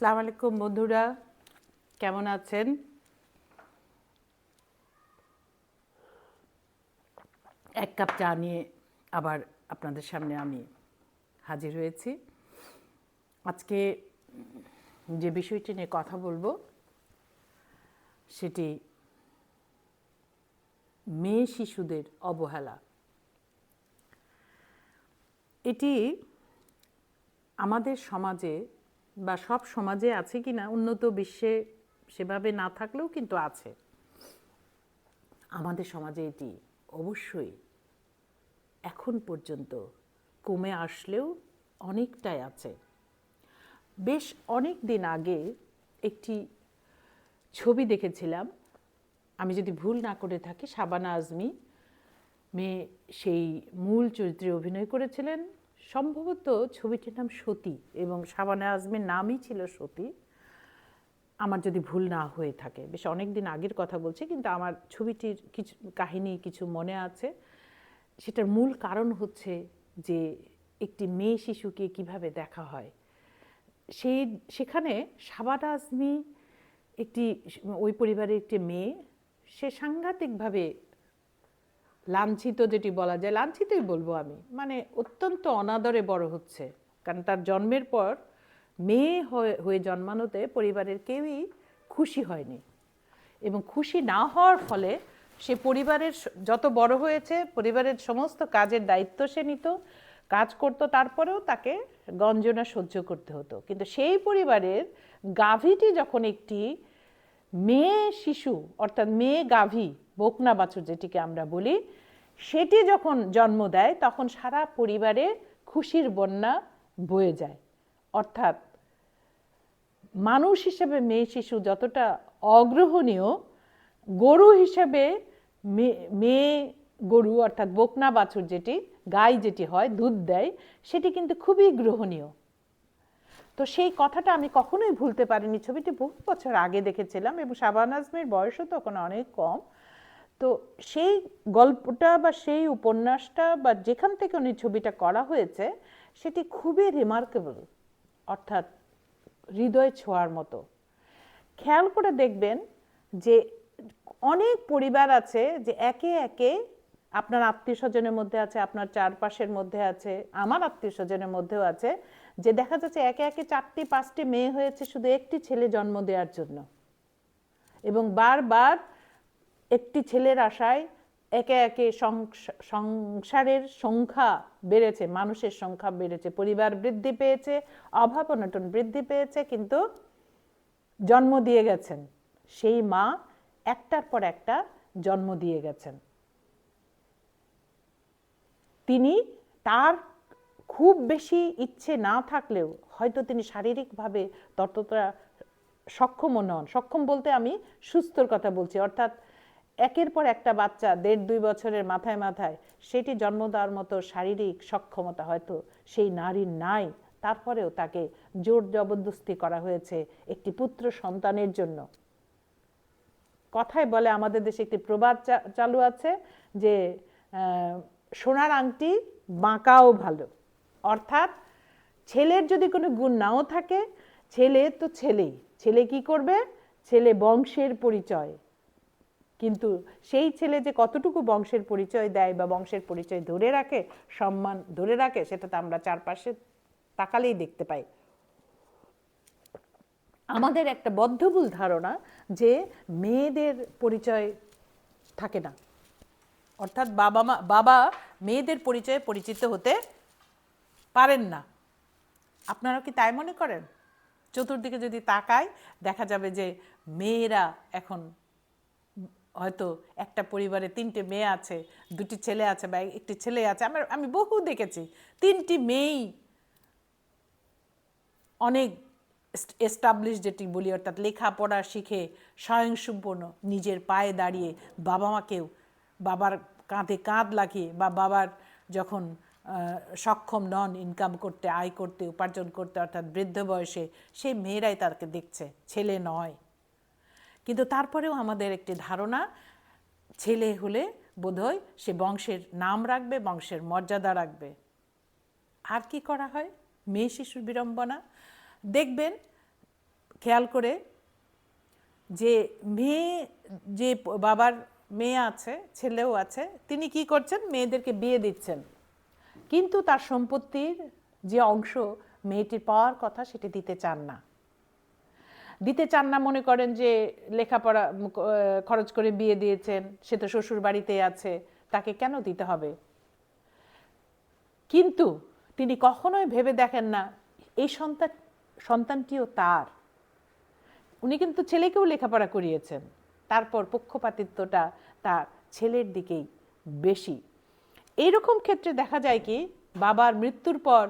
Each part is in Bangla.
আসসালামু আলাইকুম বন্ধুরা, কেমন আছেন? এক কাপ চা নিয়ে আবার আপনাদের সামনে আমি হাজির হয়েছি। আজকে যে বিষয়টি নিয়ে কথা বলব, সেটি মেয়ে শিশুদের অবহেলা। এটি আমাদের সমাজে বা সব সমাজে আছে কি না, উন্নত বিশ্বে সেভাবে না থাকলেও কিন্তু আছে। আমাদের সমাজে এটি অবশ্যই এখন পর্যন্ত কমে আসলেও অনেকটাই আছে। বেশ অনেক দিন আগে একটি ছবি দেখেছিলাম। আমি যদি ভুল না করে থাকি, শাবানা আজমি, মেয়ে সেই মূল চরিত্রে অভিনয় করেছিলেন। সম্ভবত ছবিটির নাম সতী এবং শাবানা আজমের নামই ছিল সতী। আমার যদি ভুল না হয়ে থাকে, বেশ অনেক দিন আগের কথা বলছি, কিন্তু আমার ছবিটির কিছু, কাহিনী কিছু মনে আছে। সেটার মূল কারণ হচ্ছে যে একটি মেয়ে শিশুকে কীভাবে দেখা হয়। সেই সেখানে শাবানা আজমি একটি, ওই পরিবারের একটি মেয়ে, সে সাংঘাতিকভাবে লাঞ্ছিত যেটি বলা যায়, লাঞ্ছিতই বলব আমি। মানে অত্যন্ত অনাদরে বড় হচ্ছে। কারণ তার জন্মের পর মেয়ে হয়ে জন্মানোতে পরিবারের কেউই খুশি হয়নি। এবং খুশি না হওয়ার ফলে সে পরিবারের যত বড় হয়েছে, পরিবারের সমস্ত কাজের দায়িত্ব সে নিত, কাজ করতো, তারপরেও তাকে গঞ্জনা সহ্য করতে হতো। কিন্তু সেই পরিবারের গাভীটি যখন একটি মেয়ে শিশু, অর্থাৎ মেয়ে গাভী বকনা বাছুর যেটিকে আমরা বলি, সেটি যখন জন্ম দেয়, তখন সারা পরিবারে খুশির বন্যা বয়ে যায়। অর্থাৎ মানুষ হিসেবে মেয়ে শিশু যতটা অগ্রহণীয়, গরু হিসেবে মেয়ে গরু অর্থাৎ বকনা বাছুর যেটি, গাই যেটি হয়, দুধ দেয়, সেটি কিন্তু খুবই গ্রহণীয়। তো সেই কথাটা আমি কখনোই ভুলতে পারিনি। ছবিটি বহু বছর আগে দেখেছিলাম এবং শাবান আজমের বয়সও তখন অনেক কম। তো সেই গল্পটা বা সেই উপন্যাসটা বা যেখান থেকে উনি ছবিটা করা হয়েছে, সেটি খুবই রিমার্কেবল অর্থাৎ হৃদয় ছোঁয়ার মতো। খেয়াল করে দেখবেন যে অনেক পরিবার আছে যে একে একে আপনার আত্মীয় স্বজনের মধ্যে আছে, আপনার চারপাশের মধ্যে আছে, আমার আত্মীয় স্বজনের মধ্যেও আছে, যে দেখা যাচ্ছে একে একে চারটি, পাঁচটি মেয়ে হয়েছে শুধু একটি ছেলে জন্ম দেওয়ার জন্য। এবং বারবার একটি ছেলের আশায় একে একে সংস- সংসারের সংখ্যা বেড়েছে, মানুষের সংখ্যা বেড়েছে, পরিবার বৃদ্ধি পেয়েছে, অভাব অনটন বৃদ্ধি পেয়েছে, কিন্তু জন্ম দিয়ে গেছেন। সেই মা একটার পর একটা জন্ম দিয়ে গেছেন। তিনি তার খুব বেশি ইচ্ছে না থাকলেও হয়তো তিনি শারীরিকভাবে ততটা সক্ষমও নন। সক্ষম বলতে আমি সুস্থর কথা বলছি, অর্থাৎ একের পর একটা বাচ্চা দেড় দুই বছরের মাথায় মাথায়, সেটি জন্ম দেওয়ার মতো শারীরিক সক্ষমতা হয়তো সেই নারীর নাই। তারপরেও তাকে জোর জবরদস্তি করা হয়েছে একটি পুত্র সন্তানের জন্য। কথায় বলে আমাদের দেশে একটি প্রবাদ চালু আছে যে সোনার আংটি বাঁকাও ভালো। অর্থাৎ ছেলের যদি কোনো গুণ নাও থাকে, ছেলে তো ছেলেই। ছেলে কি করবে? ছেলে বংশের পরিচয়। কিন্তু সেই ছেলে যে কতটুকু বংশের পরিচয় দেয় বা বংশের পরিচয় ধরে রাখে, সম্মান ধরে রাখে, সেটা তো আমরা চারপাশে তাকালেই দেখতে পাই। আমাদের একটা বদ্ধভুল ধারণা যে মেয়েদের পরিচয় থাকে না। অর্থাৎ বাবা মা, বাবা মেয়েদের পরিচয়ে পরিচিত হতে পারেন না। আপনারা কি তাই মনে করেন? চতুর্দিকে যদি তাকায় দেখা যাবে যে মেয়েরা এখন হয়তো একটা পরিবারে তিনটে মেয়ে আছে, দুটি ছেলে আছে বা একটি ছেলে আছে। আমার, আমি বহু দেখেছি, তিনটি মেয়েই অনেক এস্টাবলিশ যেটি বলি, অর্থাৎ লেখাপড়া শিখে স্বয়ংসম্পূর্ণ নিজের পায়ে দাঁড়িয়ে বাবা মাকেও, বাবার কাঁধে কাঁধ লাগিয়ে বা বাবার যখন সক্ষম নন ইনকাম করতে, আয় করতে, উপার্জন করতে, অর্থাৎ বৃদ্ধ বয়সে, সেই মেয়েরাই তাকে দেখছে, ছেলে নয়। কিন্তু তারপরেও আমাদের একটি ধারণা, ছেলে হলে বোধহয় সে বংশের নাম রাখবে, বংশের মর্যাদা রাখবে। আর কি করা হয়? মেয়ে শিশুর বিড়ম্বনা। দেখবেন, খেয়াল করে যে মেয়ে, যে বাবার মেয়ে আছে, ছেলেও আছে, তিনি কি করছেন? মেয়েদেরকে বিয়ে দিচ্ছেন। কিন্তু তার সম্পত্তির যে অংশ, মেয়েটির পাওয়ার কথা সেটি দিতে চান না। দিতে চান না, মনে করেন যে লেখাপড়া খরচ করে বিয়ে দিয়েছেন, সে তো শ্বশুর বাড়িতে আছে, তাকে কেন দিতে হবে? কিন্তু তিনি কখনোই ভেবে দেখেন না, এই সন্তান, সন্তানটিও তার। উনি কিন্তু ছেলেকেও লেখাপড়া করিয়েছেন, তারপর পক্ষপাতিত্বটা তার ছেলের দিকেই বেশি। এইরকম ক্ষেত্রে দেখা যায় কি, বাবার মৃত্যুর পর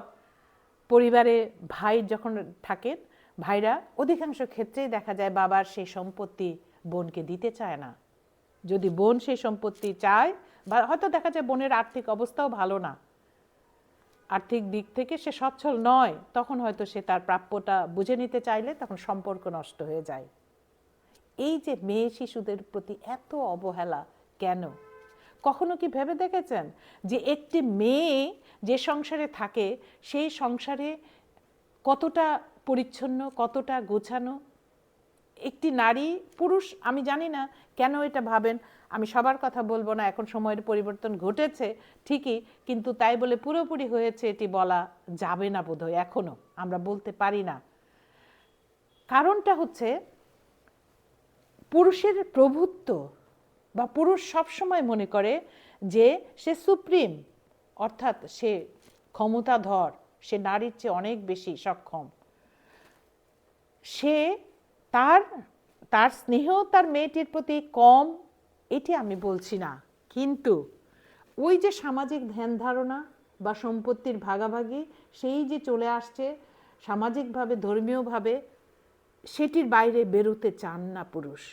পরিবারে ভাই যখন থাকেন ভাইরা, অধিকাংশ ক্ষেত্রেই দেখা যায় বাবার সেই সম্পত্তি বোনকে দিতে চায় না। যদি বোন সেই সম্পত্তি চায়, বা হয়তো দেখা যায় বোনের আর্থিক অবস্থাও ভালো না। আর্থিক দিক থেকে সে সচ্ছল নয়, তখন হয়তো সে তার প্রাপ্যটা বুঝে নিতে চাইলে তখন সম্পর্ক নষ্ট হয়ে যায়। এই যে মেয়ে শিশুদের প্রতি এত অবহেলা, কেন? কখনো কি ভেবে দেখেছেন যে একটি মেয়ে যে সংসারে থাকে, সেই সংসারে কতটা পরিচ্ছন্ন, কতটা গোছানো? একটি নারী, পুরুষ, আমি জানি না কেন এটা ভাবেন, আমি সবার কথা বলব না, এখন সময়ের পরিবর্তন ঘটেছে, ঠিকই, কিন্তু তাই বলে পুরোপুরি হয়েছে এটি বলা যাবে না বোধহয় এখনও আমরা বলতে পারি না। কারণটা হচ্ছে, পুরুষের প্রভুত্ব বা পুরুষ সবসময় মনে করে যে সে সুপ্রিম, অর্থাৎ সে ক্ষমতাধর, সে নারীর চেয়ে অনেক বেশি সক্ষম। সে তার তার স্নেহ, তার মেয়েটির প্রতি কম, এটি আমি বলছি না। কিন্তু ওই যে সামাজিক ধ্যান ধারণা বা সম্পত্তির ভাগাভাগি, সেই যে চলে আসছে, সামাজিকভাবে, ধর্মীয়ভাবে, সেটির বাইরে বেরোতে চান না পুরুষ।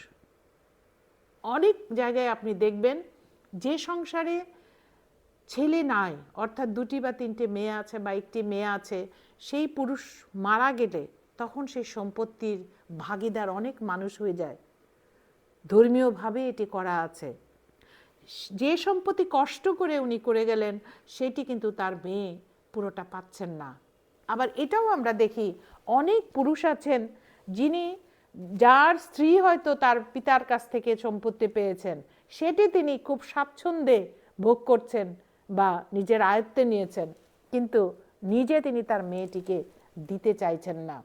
অনেক জায়গায় আপনি দেখবেন, যে সংসারে ছেলে নাই, অর্থাৎ দুটি বা তিনটে মেয়ে আছে বা একটি মেয়ে আছে, সেই পুরুষ মারা গেলে তখন সেই সম্পত্তির ভাগিদার অনেক মানুষ হয়ে যায়। ধর্মীয়ভাবে এটি করা আছে। যে সম্পত্তি কষ্ট করে উনি করে গেলেন, সেটি কিন্তু তার মেয়ে পুরোটা পাচ্ছেন না। আবার এটাও আমরা দেখি, অনেক পুরুষ আছেন যিনি যার স্ত্রী হয়তো তার পিতার কাছ থেকে সম্পত্তি পেয়েছেন, সেটি তিনি খুব স্বাচ্ছন্দ্যে ভোগ করছেন বা নিজের আয়ত্তে নিয়েছেন। কিন্তু নিজে তিনি তার মেয়েটিকে দিতে চাইছেন না।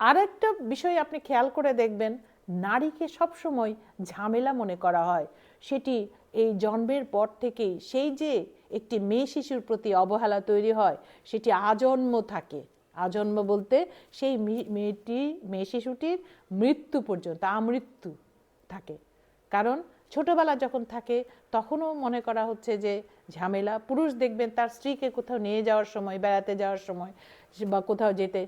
আর একটা বিষয় আপনি খেয়াল করে দেখবেন, নারীকে সবসময় ঝামেলা মনে করা হয়। সেটি এই জন্মের পর থেকেই সেই যে একটি মেয়ে শিশুর প্রতি অবহেলা তৈরি হয়, সেটি আজন্ম থাকে। আজন্ম বলতে সেই মেয়েটি, মেয়ে শিশুটির মৃত্যু পর্যন্ত, আমৃত্যু থাকে। কারণ ছোটবেলা যখন থাকে, তখনও মনে করা হচ্ছে যে ঝামেলা। পুরুষ দেখবেন তার স্ত্রীকে কোথাও নিয়ে যাওয়ার সময়, বেড়াতে যাওয়ার সময়, বা কোথাও যেতে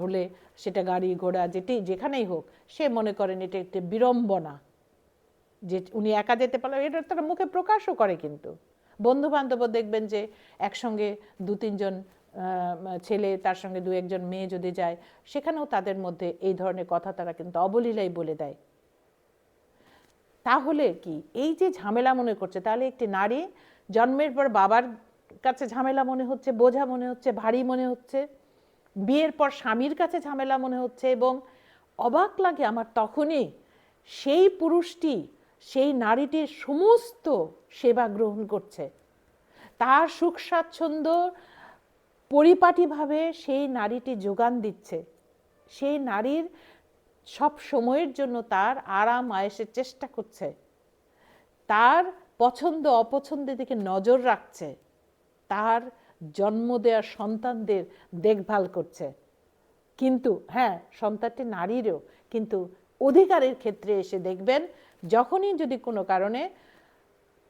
হলে সেটা গাড়ি ঘোড়া যেটি যেখানেই হোক, সে মনে করেন এটা একটি বিড়ম্বনা। যে উনি একা যেতে পারল এটা তারা মুখে প্রকাশও করে কিন্তু। বন্ধু বান্ধবও দেখবেন যে একসঙ্গে দু তিনজন ছেলে, তার সঙ্গে দু একজন মেয়ে যদি যায়, সেখানেও তাদের মধ্যে এই ধরনের কথা তারা কিন্তু অবলীলাই বলে দেয়। তাহলে কি এই যে ঝামেলা মনে করছে, তাহলে একটি নারী জন্মের পর বাবার কাছে ঝামেলা মনে হচ্ছে, বোঝা মনে হচ্ছে, ভারী মনে হচ্ছে? বিয়ের পর স্বামীর কাছে ঝামেলা মনে হচ্ছে এবং অবাক লাগে আমার তখনই সেই পুরুষটি, সেই নারীটির সমস্ত সেবা গ্রহণ করছে। তার সুখ স্বাচ্ছন্দ্য পরিপাটিভাবে সেই নারীটি যোগান দিচ্ছে। সেই নারীর সব সময়ের জন্য তার আরাম আয়েসের চেষ্টা করছে। তার পছন্দ অপছন্দের দিকে নজর রাখছে। তার জন্ম দেওয়া সন্তানদের দেখভাল করছে। কিন্তু হ্যাঁ সন্তানটি নারীরও, কিন্তু অধিকারের ক্ষেত্রে এসে দেখবেন, যখনই যদি কোনো কারণে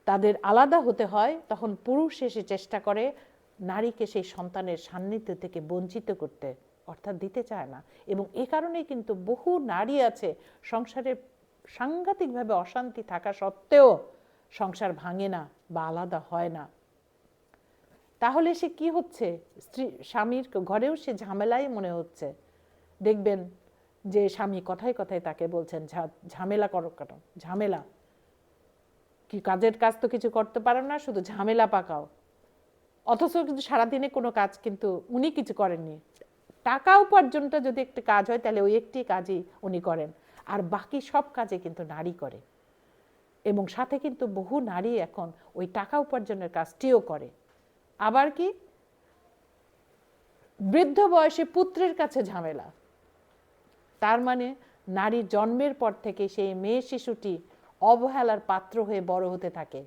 তাদের আলাদা হতে হয়, তখন পুরুষ এসে চেষ্টা করে নারীকে সেই সন্তানের সান্নিধ্য থেকে বঞ্চিত করতে, অর্থাৎ দিতে চায় না। এবং এ কারণে কিন্তু বহু নারী আছে, সংসারে সাংঘাতিকভাবে অশান্তি থাকা সত্ত্বেও সংসার ভাঙে না বা আলাদা হয় না। তাহলে সে কি হচ্ছে? স্ত্রী, স্বামীর ঘরেও সে ঝামেলাই মনে হচ্ছে। দেখবেন যে স্বামী কথায় কথায় তাকে বলছেন, "ঝা- ঝামেলা করো কেন? ঝামেলা। কি কাজের কাজ তো কিছু করতে পারো না, শুধু ঝামেলা পাকাও। অথচ কিন্তু সারাদিনে কোনো কাজ কিন্তু উনি কিছু করেননি। টাকা উপার্জনটা যদি একটি কাজ হয়, তাহলে ওই একটি কাজই উনি করেন। আর বাকি সব কাজে কিন্তু নারী করে। এবং সাথে কিন্তু বহু নারী এখন ওই টাকা উপার্জনের কাজটিও করে। আবার কি? বৃদ্ধ বয়সে পুত্রের কাছে ঝামেলা। তার মানে নারীর জন্মের পর থেকে সেই মেয়ে শিশুটি অবহেলার পাত্র হয়ে বড় হতে থাকে।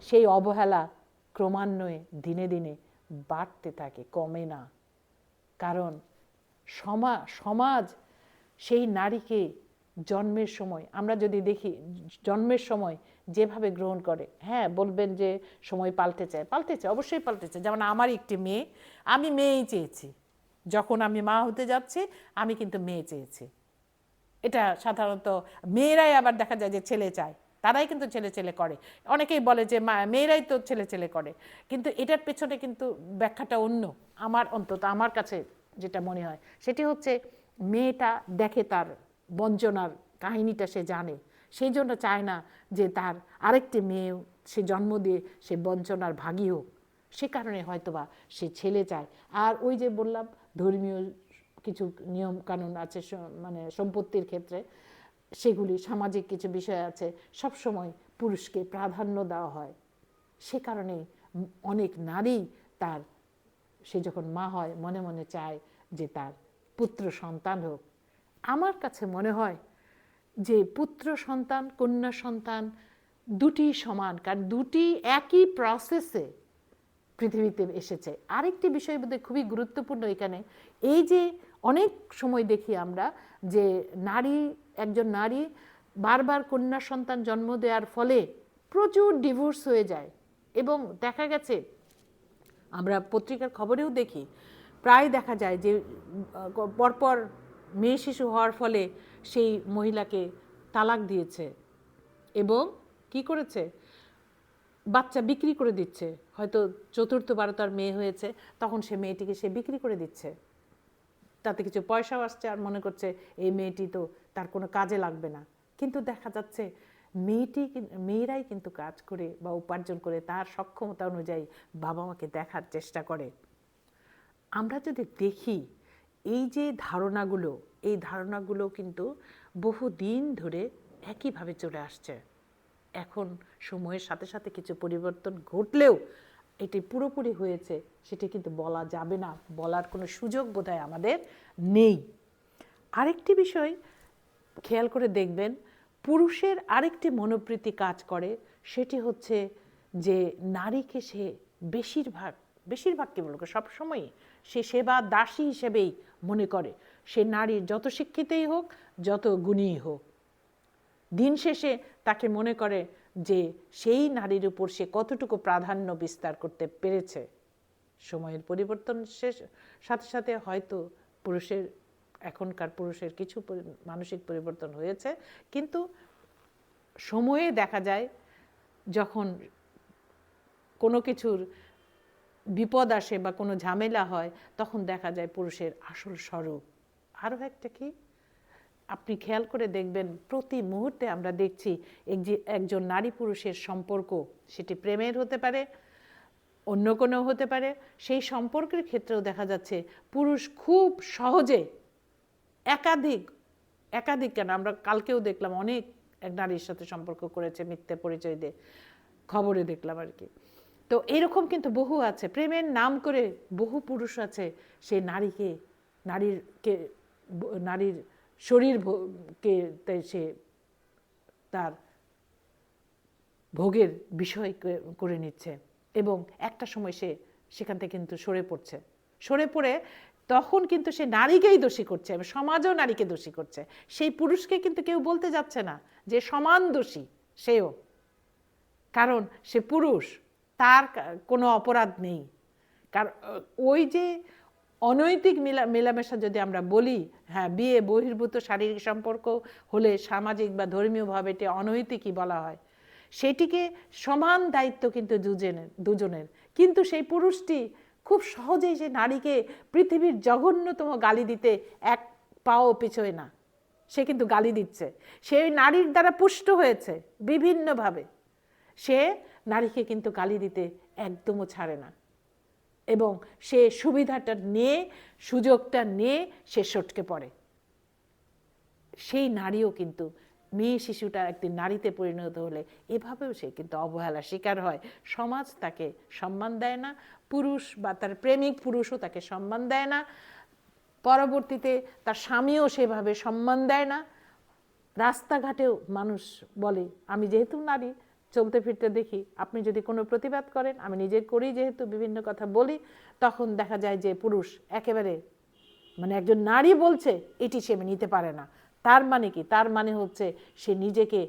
সেই অবহেলা ক্রমান্বয়ে দিনে দিনে বাড়তে থাকে, কমে না। কারণ সমা, সমাজ সেই নারীকে জন্মের সময়, আমরা যদি দেখি জন্মের সময় যেভাবে গ্রহণ করে হ্যাঁ বলবেন যে সময় পাল্টেছে পাল্টেছে অবশ্যই পাল্টেছে যেমন আমার একটি মেয়ে, আমি মেয়েই চেয়েছি। যখন আমি মা হতে যাচ্ছি, আমি কিন্তু মেয়ে চেয়েছি। এটা সাধারণত মেয়েরাই আবার দেখা যায় যে ছেলে চায়, তারাই কিন্তু ছেলে ছেলে করে। অনেকেই বলে যে মা, মেয়েরাই তো ছেলে ছেলে করে। কিন্তু এটার পেছনে কিন্তু ব্যাখ্যাটা অন্য। আমার অন্তত, আমার কাছে যেটা মনে হয়, সেটি হচ্ছে মেয়েটা দেখে তার বঞ্চনার কাহিনীটা সে জানে। সেই জন্য চায় না যে তার আরেকটি মেয়েও সে জন্ম দিয়ে সে বঞ্চনার ভাগী হোক। সে কারণে হয়তোবা সে ছেলে চায়। আর ওই যে বললাম, ধর্মীয় কিছু নিয়ম কানুন আছে মানে সম্পত্তির ক্ষেত্রে, সেগুলি সামাজিক কিছু বিষয় আছে, সব সময় পুরুষকে প্রাধান্য দেওয়া হয়। সে কারণে অনেক নারী তার, সে যখন মা হয়, মনে মনে চায় যে তার পুত্র সন্তান হোক। আমার কাছে মনে হয় যে পুত্র সন্তান, কন্যা সন্তান দুটি সমান, কারণ দুটি একই প্রসেসে পৃথিবীতে এসেছে। আরেকটি বিষয় বোধহয় খুবই গুরুত্বপূর্ণ এখানে। এই যে অনেক সময় দেখি আমরা যে নারী, একজন নারী বারবার কন্যা সন্তান জন্ম দেওয়ার ফলে প্রচুর ডিভোর্স হয়ে যায় এবং দেখা গেছে, আমরা পত্রিকার খবরেও দেখি, প্রায় দেখা যায় যে পরপর মেয়ে শিশু হওয়ার ফলে সেই মহিলাকে তালাক দিয়েছে এবং কি করেছে? বাচ্চা বিক্রি করে দিচ্ছে। হয়তো চতুর্থবারও তার মেয়ে হয়েছে, তখন সে মেয়েটিকে সে বিক্রি করে দিচ্ছে। তাতে কিছু পয়সাও আসছে আর মনে করছে এই মেয়েটি তো তার কোনো কাজে লাগবে না। কিন্তু দেখা যাচ্ছে মেয়েটি মেয়েরাই কিন্তু কাজ করে বা উপার্জন করে তার সক্ষমতা অনুযায়ী বাবা মাকে দেখার চেষ্টা করে। আমরা যদি দেখি এই যে ধারণাগুলো, এই ধারণাগুলো কিন্তু বহু দিন ধরে একইভাবে চলে আসছে। এখন সময়ের সাথে সাথে কিছু পরিবর্তন ঘটলেও এটি পুরোপুরি হয়েছে, সেটি কিন্তু বলা যাবে না, বলার কোনো সুযোগ বোধহয় আমাদের নেই। আরেকটি বিষয় খেয়াল করে দেখবেন, পুরুষের আরেকটি মনোবৃত্তি কাজ করে, সেটি হচ্ছে যে নারীকে সে বেশিরভাগ বেশিরভাগ কি বলব সবসময়ই সে সেবা দাসী হিসেবেই মনে করে। সে নারী যত শিক্ষিতই হোক, যত গুণীই হোক, দিন শেষে তাকে মনে করে যে সেই নারীর উপর সে কতটুকু প্রাধান্য বিস্তার করতে পেরেছে। সময়ের পরিবর্তন শেষ, সাথে সাথে হয়তো পুরুষের, এখনকার পুরুষের কিছু মানসিক পরিবর্তন হয়েছে। কিন্তু সময়ে দেখা যায় যখন কোনো কিছুর বিপদ আসে বা কোনো ঝামেলা হয়, তখন দেখা যায় পুরুষের আসল স্বরূপ। আরও একটা কি? আপনি খেয়াল করে দেখবেন, প্রতি মুহূর্তে আমরা দেখছি একজন নারী পুরুষের সম্পর্ক, সেটি প্রেমের হতে পারে, অন্য কোনো হতে পারে, সেই সম্পর্কের ক্ষেত্রেও দেখা যাচ্ছে পুরুষ খুব সহজে একাধিক একাধিক কেন, আমরা কালকেও দেখলাম অনেক এক নারীর সাথে সম্পর্ক করেছে মিথ্যে পরিচয় দিয়ে। খবরে দেখলাম আর কি। তো এরকম কিন্তু বহু আছে। প্রেমের নাম করে বহু পুরুষ আছে, সে নারীকে, নারীরকে, নারীর শরীর কে সে তার ভোগের বিষয় করে নিচ্ছে এবং একটা সময় সে সেখান থেকে কিন্তু সরে পড়ছে। সরে পড়ে তখন কিন্তু সে নারীকেই দোষী করছে সমাজও নারীকে দোষী করছে। সেই পুরুষকে কিন্তু কেউ বলতে যাচ্ছে না যে সমান দোষী, সেও। কারণ সে পুরুষ। তার কোনো অপরাধ নেই। কারণ ওই যে অনৈতিক মেলা, মেলামেশা যদি আমরা বলি হ্যাঁ বিয়ে, বহির্ভূত শারীরিক সম্পর্ক হলে সামাজিক বা ধর্মীয়ভাবে এটি অনৈতিকই বলা হয়। সেটিকে সমান দায়িত্ব কিন্তু দুজনের দুজনের। কিন্তু সেই পুরুষটি খুব সহজেই সে নারীকে পৃথিবীর জঘন্যতম গালি দিতে এক পাও পিছোয় না। সে কিন্তু গালি দিচ্ছে। সেই নারীর দ্বারা পুষ্ট হয়েছে বিভিন্নভাবে সে নারীকে কিন্তু গালি দিতে একদমও ছাড়ে না। এবং সে সুবিধাটা নিয়ে, সুযোগটা নিয়ে সে সটকে পড়ে। সেই নারীও কিন্তু, মেয়ে শিশুটা একদিন নারীতে পরিণত হলে এভাবেও সে কিন্তু অবহেলার শিকার হয়। সমাজ তাকে সম্মান দেয় না, পুরুষ বা তার প্রেমিক পুরুষও তাকে সম্মান দেয় না, পরবর্তীতে তার স্বামীও সেভাবে সম্মান দেয় না। রাস্তাঘাটেও মানুষ বলে, আমি যেহেতু নারী চলতে ফিরতে দেখি আপনি যদি কোনো প্রতিবাদ করেন, আমি নিজে করি যেহেতু বিভিন্ন কথা বলি, তখন দেখা যায় যে পুরুষ একেবারে মানে একজন নারী বলছে, এটি সে নিতে পারে না। তার মানে কি? তার মানে হচ্ছে সে নিজেকে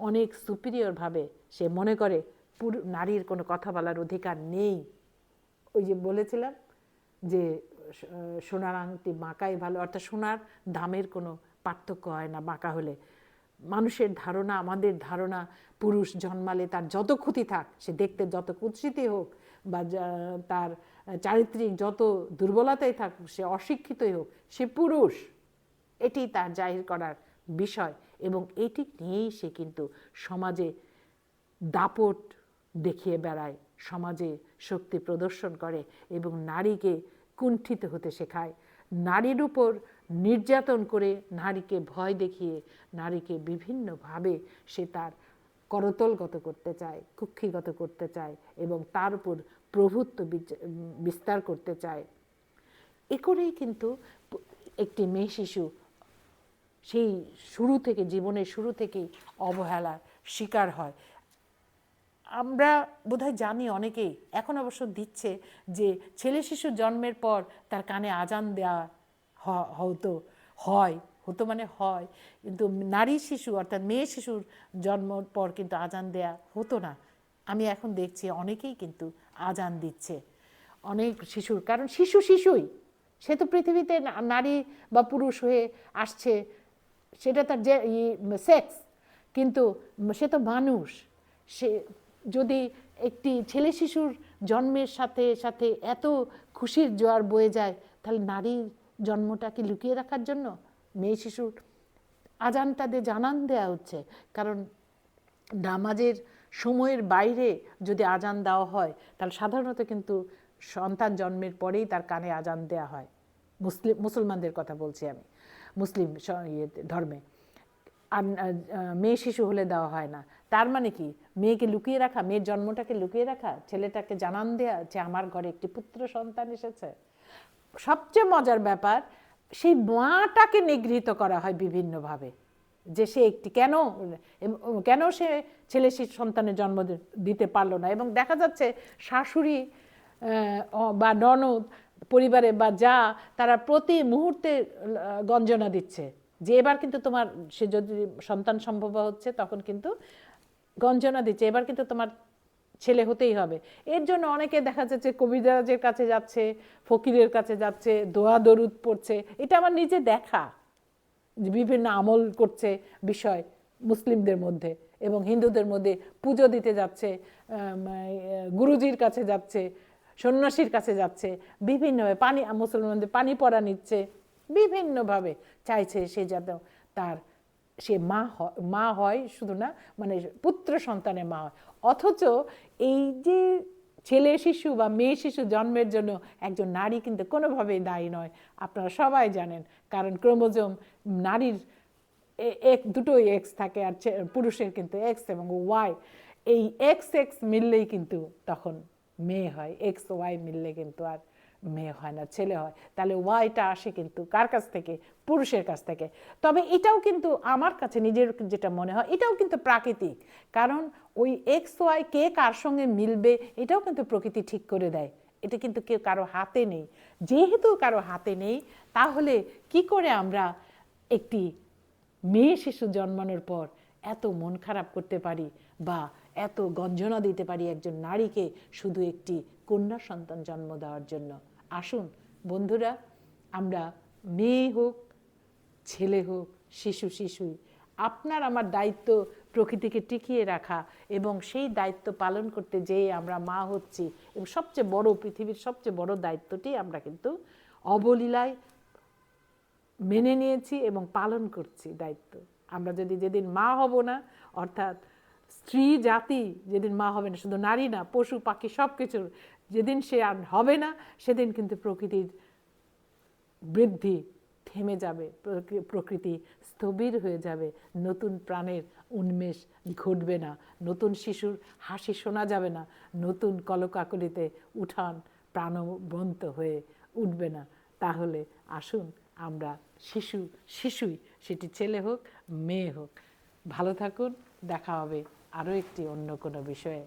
অনেক সুপিরিয়রভাবে সে মনে করে পুরু, নারীর কোনো কথা বলার অধিকার নেই। ওই যে বলেছিলাম যে সোনার আংটি বাঁকাই ভালো, অর্থাৎ সোনার দামের কোনো পার্থক্য হয় না বাঁকা হলে। মানুষের ধারণা, আমাদের ধারণা, পুরুষ জন্মালে তার যত ক্ষতি থাক, সে দেখতে যত কুৎসিতই হোক বা তার চারিত্রিক যত দুর্বলতাই থাক সে অশিক্ষিতই হোক, সে পুরুষ। এটি তার জাহির করার বিষয় এবং এটি নিয়েই সে কিন্তু সমাজে দাপট দেখিয়ে বেড়ায়, সমাজে শক্তি প্রদর্শন করে এবং নারীকে কুণ্ঠিত হতে শেখায়। নারীর উপর নির্যাতন করে নারীকে ভয় দেখিয়ে নারীকে বিভিন্নভাবে সে তার করতলগত করতে চায়, কুক্ষিগত করতে চায় এবং তার উপর প্রভুত্ব বিস্তার করতে চায়। এ করেই কিন্তু একটি মেয়ে শিশু সেই শুরু থেকে, জীবনের শুরু থেকেই অবহেলার শিকার হয়। আমরা বোধহয় জানি অনেকেই, এখন অবশ্য দিচ্ছে যে ছেলে শিশু জন্মের পর তার কানে আজান দেওয়া হতো, হয়, হতো মানে হয়। কিন্তু নারী শিশু অর্থাৎ মেয়ে শিশুর জন্মর পর কিন্তু আজান দেয়া হতো না। আমি এখন দেখছি অনেকেই কিন্তু আজান দিচ্ছে। অনেক শিশুর, কারণ শিশু শিশুই। সে তো পৃথিবীতে নারী বা পুরুষ হয়ে আসছে, সেটা তার যে সেক্স। কিন্তু সে তো মানুষ। সে যদি একটি ছেলে শিশুর জন্মের সাথে সাথে এত খুশির জোয়ার বয়ে যায়, তাহলে নারীর জন্মটাকে লুকিয়ে রাখার জন্য মেয়ে শিশুর আজানটা দিয়ে জানান দেওয়া হচ্ছে। কারণ নামাজের সময়ের বাইরে যদি আজান দেওয়া হয়, তাহলে সাধারণত কিন্তু সন্তান জন্মের পরেই তার কানে আজান দেওয়া হয়। মুসলিম, মুসলমানদের কথা বলছি আমি। মুসলিম ইয়েতে ধর্মে। আর মেয়ে শিশু হলে দেওয়া হয় না। তার মানে কি? মেয়েকে লুকিয়ে রাখা, মেয়ের জন্মটাকে লুকিয়ে রাখা, ছেলেটাকে জানান দেয়া, যে আমার ঘরে একটি পুত্র সন্তান এসেছে। সবচেয়ে মজার ব্যাপার, সেই মাটাকে নিগৃহীত করা হয় বিভিন্নভাবে। যে সে একটি কেন কেন সে ছেলে শিশু সন্তানের জন্ম দিতে পারল না? এবং দেখা যাচ্ছে শাশুড়ি বা ননদ, পরিবারে বা যা, তারা প্রতি মুহূর্তে গঞ্জনা দিচ্ছে। যে এবার কিন্তু তোমার, সে যদি সন্তান সম্ভব হচ্ছে, তখন কিন্তু গঞ্জনা দিচ্ছে। এবার কিন্তু তোমার ছেলে হতেই হবে। এর জন্য অনেকে দেখা যাচ্ছে কবিরাজের কাছে যাচ্ছে, ফকিরের কাছে যাচ্ছে, দোয়া দরুদ পড়ছে। এটা আমার নিজে দেখা বিভিন্ন আমল করছে বিষয় মুসলিমদের মধ্যে এবং হিন্দুদের মধ্যে, পুজো দিতে যাচ্ছে গুরুজির কাছে যাচ্ছে, সন্ন্যাসীর কাছে যাচ্ছে, বিভিন্নভাবে পানি, মুসলমানদের পানি পড়া নিচ্ছে, বিভিন্নভাবে চাইছে সে যাতে তার সে মা হয় মা হয়, শুধু না মানে পুত্র সন্তানের মা হয়। অথচ এই যে ছেলে শিশু বা মেয়ে শিশু জন্মের জন্য একজন নারী কিন্তু কোনোভাবেই দায়ী নয়, আপনারা সবাই জানেন। কারণ ক্রোমোজোম নারীর এক, দুটোই এক্স থাকে আর পুরুষের কিন্তু এক্স এবং ওয়াই এই এক্স এক্স মিললেই কিন্তু তখন মেয়ে হয় এক্স ওয়াই মিললে কিন্তু আর মেয়ে হয় না, ছেলে হয়। তাহলে ওয়াইটা আসে কিন্তু? কার কাছ থেকে? পুরুষের কাছ থেকে। তবে এটাও কিন্তু আমার কাছে নিজের যেটা মনে হয়, এটাও কিন্তু প্রাকৃতিক। কারণ ওই এক্স ওয়াই কে কার সঙ্গে মিলবে, এটাও কিন্তু প্রকৃতি ঠিক করে দেয়। এটা কিন্তু কেউ কারও হাতে নেই। যেহেতু কারও হাতে নেই, তাহলে কি করে আমরা একটি মেয়ে শিশু জন্মানোর পর এত মন খারাপ করতে পারি বা এত গঞ্জনা দিতে পারি একজন নারীকে শুধু একটি কন্যা সন্তান জন্ম দেওয়ার জন্য? আসুন, বন্ধুরা, আমরা মেয়ে হোক, ছেলে হোক, শিশু শিশুই, আপনার আমার দায়িত্ব প্রকৃতিকে টিকিয়ে রাখা এবং সেই দায়িত্ব পালন করতে যেয়ে আমরা মা হচ্ছি এবং সবচেয়ে বড় পৃথিবীর সবচেয়ে বড় দায়িত্বটি আমরা কিন্তু অবলীলায় মেনে নিয়েছি এবং পালন করছি দায়িত্ব। আমরা যদি যেদিন মা হব না, অর্থাৎ স্ত্রী, জাতি যেদিন মা হবে না, শুধু নারী না, পশু, পাখি সব কিছুর যেদিন সে আর হবে না, সেদিন কিন্তু প্রকৃতির বৃদ্ধি থেমে যাবে, প্রকৃ- প্রকৃতি স্থবির হয়ে যাবে, নতুন প্রাণের উন্মেষ ঘটবে না, নতুন শিশুর হাসি শোনা যাবে না, নতুন কলকাকলিতে উঠান প্রাণবন্ত হয়ে উঠবে না। তাহলে আসুন আমরা শিশু, শিশুই, সেটি ছেলে হোক, মেয়ে হোক, ভালো থাকুন, দেখা হবে আরও একটি অন্য কোনো বিষয়ে।